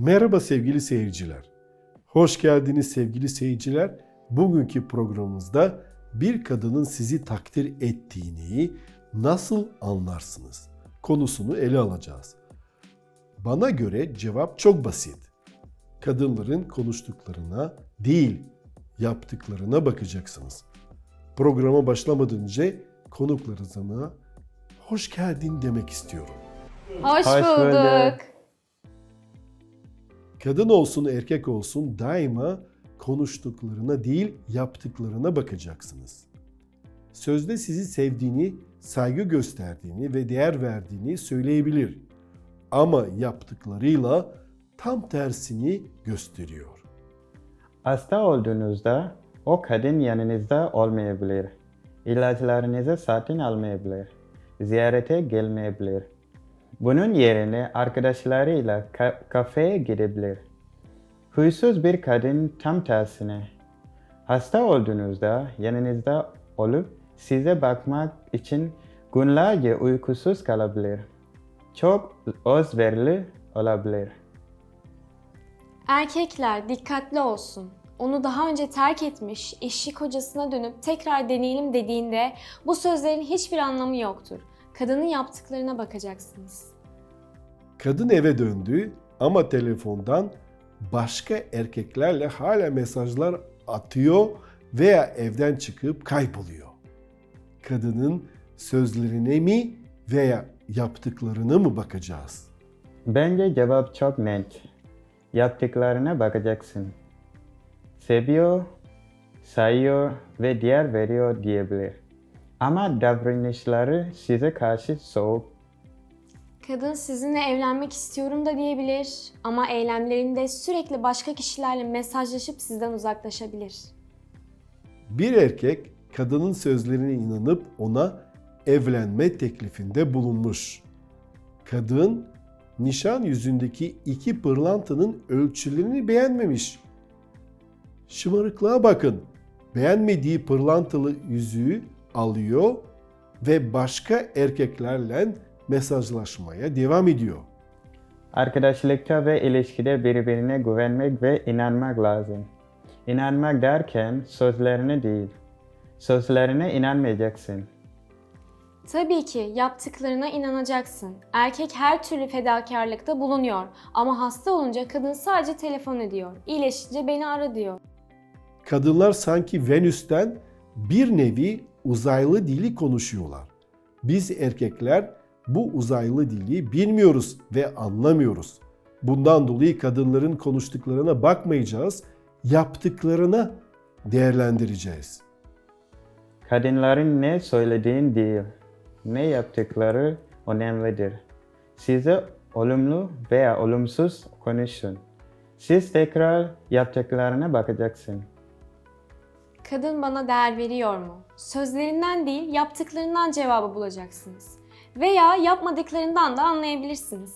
Merhaba sevgili seyirciler. Hoş geldiniz sevgili seyirciler. Bugünkü programımızda bir kadının sizi takdir ettiğini nasıl anlarsınız konusunu ele alacağız. Bana göre cevap çok basit. Kadınların konuştuklarına değil, yaptıklarına bakacaksınız. Programa başlamadan önce konuklarınıza hoş geldin demek istiyorum. Hoş, Hoş bulduk. Kadın olsun erkek olsun daima konuştuklarına değil yaptıklarına bakacaksınız. Sözde sizi sevdiğini, saygı gösterdiğini ve değer verdiğini söyleyebilir. Ama yaptıklarıyla tam tersini gösteriyor. Hasta olduğunuzda o kadın yanınızda olmayabilir. İlaçlarınızı satın almayabilir. Ziyarete gelmeyebilir. Bunun yerine arkadaşlarıyla ka- kafeye gidebilir. Huysuz bir kadın tam tersine. Hasta olduğunuzda yanınızda olup size bakmak için günlerce uykusuz kalabilir. Çok özverili olabilir. Erkekler dikkatli olsun. Onu daha önce terk etmiş, eşi kocasına dönüp tekrar deneyelim dediğinde bu sözlerin hiçbir anlamı yoktur. Kadının yaptıklarına bakacaksınız. Kadın eve döndü ama telefondan başka erkeklerle hala mesajlar atıyor veya evden çıkıp kayboluyor. Kadının sözlerine mi veya yaptıklarına mı bakacağız? Bence cevap çok net. Yaptıklarına bakacaksın. Seviyor, sayıyor ve değer veriyor diyebilir. Ama davranışları size karşı soğuk. Kadın sizinle evlenmek istiyorum da diyebilir ama eylemlerinde sürekli başka kişilerle mesajlaşıp sizden uzaklaşabilir. Bir erkek kadının sözlerine inanıp ona evlenme teklifinde bulunmuş. Kadın nişan yüzündeki iki pırlantanın ölçülerini beğenmemiş. Şımarıklığa bakın. Beğenmediği pırlantalı yüzüğü alıyor ve başka erkeklerle mesajlaşmaya devam ediyor. Arkadaşlıkta ve ilişkide birbirine güvenmek ve inanmak lazım. İnanmak derken sözlerine değil, sözlerine inanmayacaksın. Tabii ki yaptıklarına inanacaksın. Erkek her türlü fedakarlıkta bulunuyor ama hasta olunca kadın sadece telefon ediyor. İyileşince beni ara diyor. Kadınlar sanki Venüs'ten bir nevi uzaylı dili konuşuyorlar. Biz erkekler bu uzaylı dili bilmiyoruz ve anlamıyoruz. Bundan dolayı kadınların konuştuklarına bakmayacağız, yaptıklarına değerlendireceğiz. Kadınların ne söylediğin değil, ne yaptıkları önemlidir. Size olumlu veya olumsuz konuşun. Siz tekrar yaptıklarına bakacaksın. Kadın bana değer veriyor mu? Sözlerinden değil, yaptıklarından cevabı bulacaksınız. Veya yapmadıklarından da anlayabilirsiniz.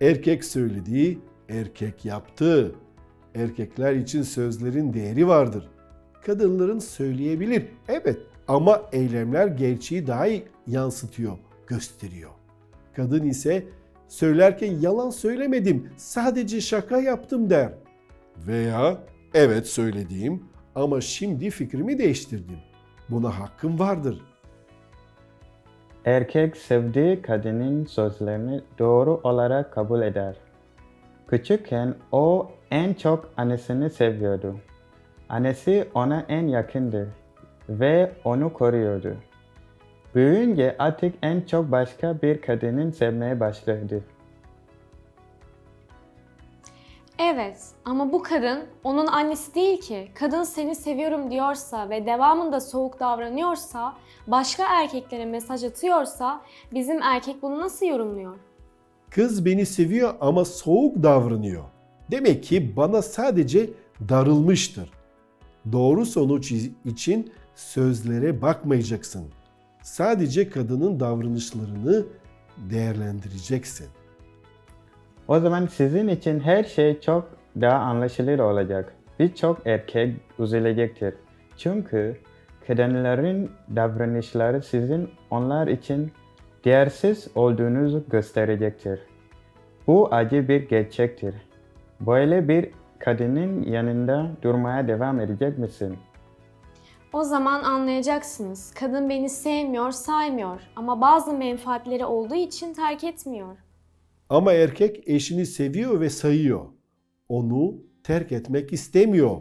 Erkek söylediği, erkek yaptığı. Erkekler için sözlerin değeri vardır. Kadınların söyleyebilir, evet ama eylemler gerçeği daha iyi yansıtıyor, gösteriyor. Kadın ise söylerken yalan söylemedim, sadece şaka yaptım der. Veya evet söylediğim ama şimdi fikrimi değiştirdim. Buna hakkım vardır. Erkek sevdiği kadının sözlerini doğru olarak kabul eder. Küçükken o en çok annesini seviyordu. Annesi ona en yakındı ve onu koruyordu. Büyüyünce artık en çok başka bir kadının sevmeye başladı. Evet ama bu kadın onun annesi değil ki. Kadın seni seviyorum diyorsa ve devamında soğuk davranıyorsa, başka erkeklere mesaj atıyorsa bizim erkek bunu nasıl yorumluyor? Kız beni seviyor ama soğuk davranıyor. Demek ki bana sadece darılmıştır. Doğru sonuç için sözlere bakmayacaksın. Sadece kadının davranışlarını değerlendireceksin. O zaman sizin için her şey çok daha anlaşılır olacak. Birçok erkek üzülecektir. Çünkü kadınların davranışları sizin onlar için değersiz olduğunuzu gösterecektir. Bu acı bir gerçektir. Böyle bir kadının yanında durmaya devam edecek misin? O zaman anlayacaksınız. Kadın beni sevmiyor, saymıyor ama bazı menfaatleri olduğu için terk etmiyor. Ama erkek eşini seviyor ve sayıyor. Onu terk etmek istemiyor.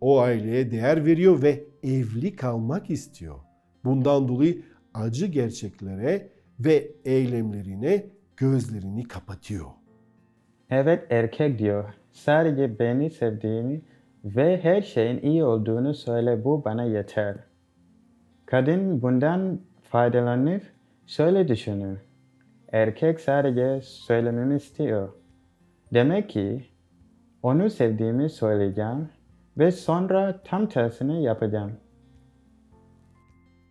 O aileye değer veriyor ve evli kalmak istiyor. Bundan dolayı acı gerçeklere ve eylemlerine gözlerini kapatıyor. Evet erkek diyor. Sadece beni sevdiğini ve her şeyin iyi olduğunu söyle bu bana yeter. Kadın bundan faydalanır, şöyle düşünür. Erkek sadece söylememi istiyor. Demek ki onu sevdiğimi söyleyeceğim ve sonra tam tersini yapacağım.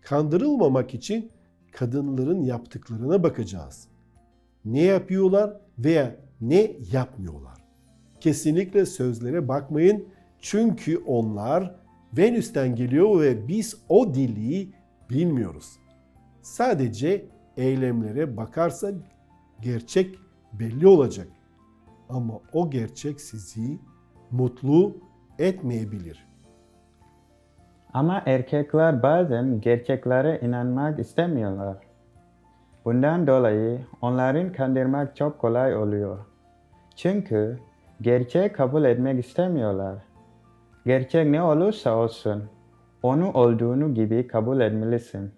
Kandırılmamak için kadınların yaptıklarına bakacağız. Ne yapıyorlar veya ne yapmıyorlar. Kesinlikle sözlere bakmayın çünkü onlar Venüs'ten geliyor ve biz o dili bilmiyoruz. Sadece eylemlere bakarsak gerçek belli olacak. Ama o gerçek sizi mutlu etmeyebilir. Ama erkekler bazen gerçeklere inanmak istemiyorlar. Bundan dolayı onların kandırmak çok kolay oluyor. Çünkü gerçeği kabul etmek istemiyorlar. Gerçek ne olursa olsun, onu olduğunu gibi kabul etmelisin.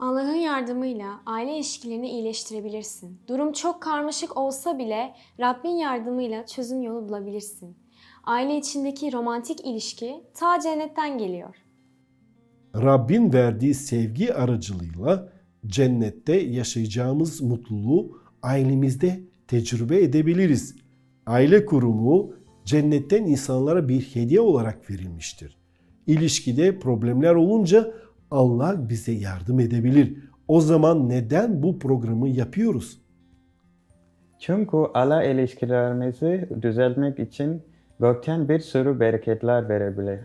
Allah'ın yardımıyla aile ilişkilerini iyileştirebilirsin. Durum çok karmaşık olsa bile Rabbin yardımıyla çözüm yolu bulabilirsin. Aile içindeki romantik ilişki ta cennetten geliyor. Rabbin verdiği sevgi aracılığıyla cennette yaşayacağımız mutluluğu ailemizde tecrübe edebiliriz. Aile kurumu cennetten insanlara bir hediye olarak verilmiştir. İlişkide problemler olunca Allah bize yardım edebilir. O zaman neden bu programı yapıyoruz? Çünkü Allah ilişkilerimizi düzeltmek için gökten bir sürü bereketler verebilir.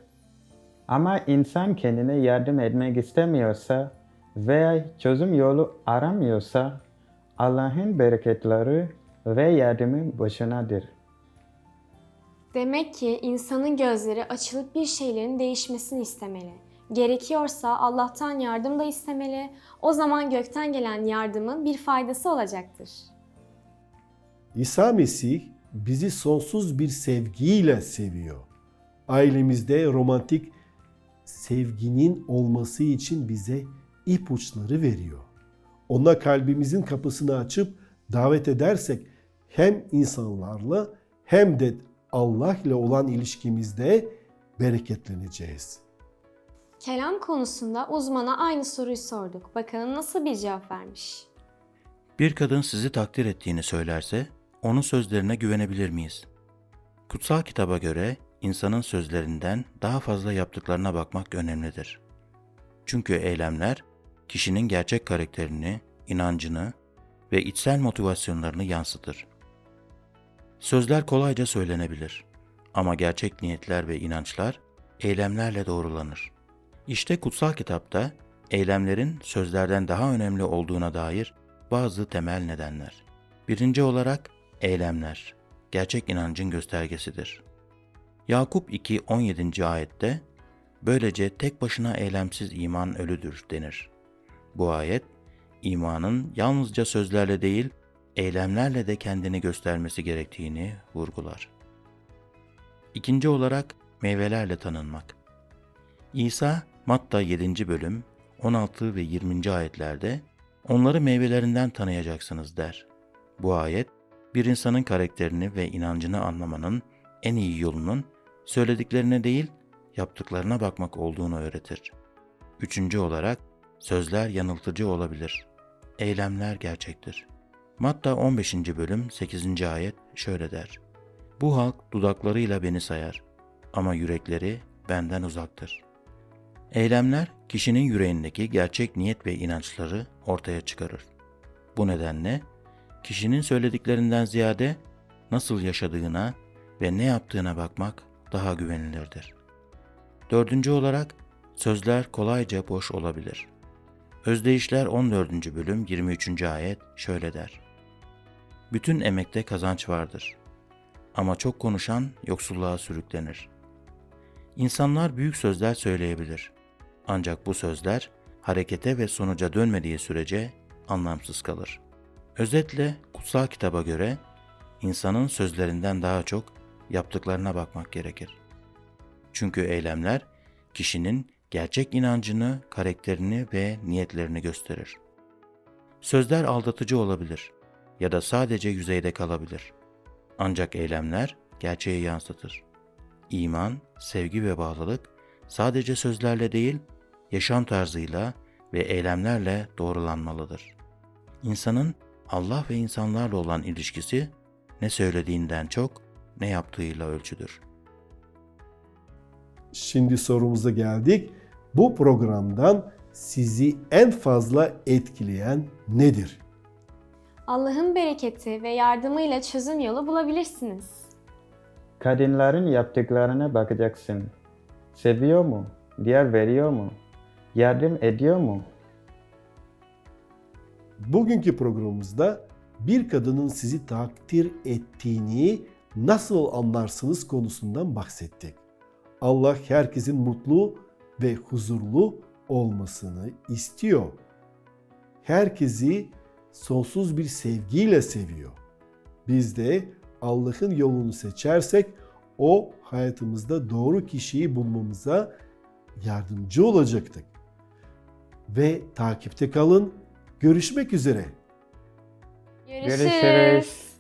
Ama insan kendine yardım etmek istemiyorsa veya çözüm yolu aramıyorsa Allah'ın bereketleri ve yardımı boşunadır. Demek ki insanın gözleri açılıp bir şeylerin değişmesini istemeli. Gerekiyorsa Allah'tan yardım da istemeli. O zaman gökten gelen yardımın bir faydası olacaktır. İsa Mesih bizi sonsuz bir sevgiyle seviyor. Ailemizde romantik sevginin olması için bize ipuçları veriyor. Ona kalbimizin kapısını açıp davet edersek hem insanlarla hem de Allah ile olan ilişkimizde bereketleneceğiz. Kelam konusunda uzmana aynı soruyu sorduk. Bakalım nasıl bir cevap vermiş. Bir kadın sizi takdir ettiğini söylerse onun sözlerine güvenebilir miyiz? Kutsal kitaba göre insanın sözlerinden daha fazla yaptıklarına bakmak önemlidir. Çünkü eylemler kişinin gerçek karakterini, inancını ve içsel motivasyonlarını yansıtır. Sözler kolayca söylenebilir ama gerçek niyetler ve inançlar eylemlerle doğrulanır. İşte kutsal kitapta eylemlerin sözlerden daha önemli olduğuna dair bazı temel nedenler. Birinci olarak eylemler gerçek inancın göstergesidir. Yakup 2 17. ayette böylece tek başına eylemsiz iman ölüdür denir. Bu ayet imanın yalnızca sözlerle değil eylemlerle de kendini göstermesi gerektiğini vurgular. İkinci olarak meyvelerle tanınmak. İsa Matta 7. bölüm 16 ve 20. ayetlerde onları meyvelerinden tanıyacaksınız der. Bu ayet bir insanın karakterini ve inancını anlamanın en iyi yolunun söylediklerine değil yaptıklarına bakmak olduğunu öğretir. Üçüncü olarak sözler yanıltıcı olabilir. Eylemler gerçektir. Matta 15. bölüm 8. ayet şöyle der. Bu halk dudaklarıyla beni sayar ama yürekleri benden uzaktır. Eylemler kişinin yüreğindeki gerçek niyet ve inançları ortaya çıkarır. Bu nedenle kişinin söylediklerinden ziyade nasıl yaşadığına ve ne yaptığına bakmak daha güvenilirdir. Dördüncü olarak sözler kolayca boş olabilir. Özdeyişler 14. bölüm 23. ayet şöyle der. Bütün emekte kazanç vardır. Ama çok konuşan yoksulluğa sürüklenir. İnsanlar büyük sözler söyleyebilir. Ancak bu sözler harekete ve sonuca dönmediği sürece anlamsız kalır. Özetle kutsal kitaba göre insanın sözlerinden daha çok yaptıklarına bakmak gerekir. Çünkü eylemler kişinin gerçek inancını, karakterini ve niyetlerini gösterir. Sözler aldatıcı olabilir ya da sadece yüzeyde kalabilir. Ancak eylemler gerçeği yansıtır. İman, sevgi ve bağlılık sadece sözlerle değil, yaşam tarzıyla ve eylemlerle doğrulanmalıdır. İnsanın Allah ve insanlarla olan ilişkisi ne söylediğinden çok ne yaptığıyla ölçüdür. Şimdi sorumuza geldik. Bu programdan sizi en fazla etkileyen nedir? Allah'ın bereketi ve yardımıyla çözüm yolu bulabilirsiniz. Kadınların yaptıklarına bakacaksın. Seviyor mu? Diğer veriyor mu? Yardım ediyor mu? Bugünkü programımızda bir kadının sizi takdir ettiğini nasıl anlarsınız konusundan bahsettik. Allah herkesin mutlu ve huzurlu olmasını istiyor. Herkesi sonsuz bir sevgiyle seviyor. Biz de Allah'ın yolunu seçersek o hayatımızda doğru kişiyi bulmamıza yardımcı olacaktır. Ve takipte kalın. Görüşmek üzere. Görüşürüz. Görüşürüz.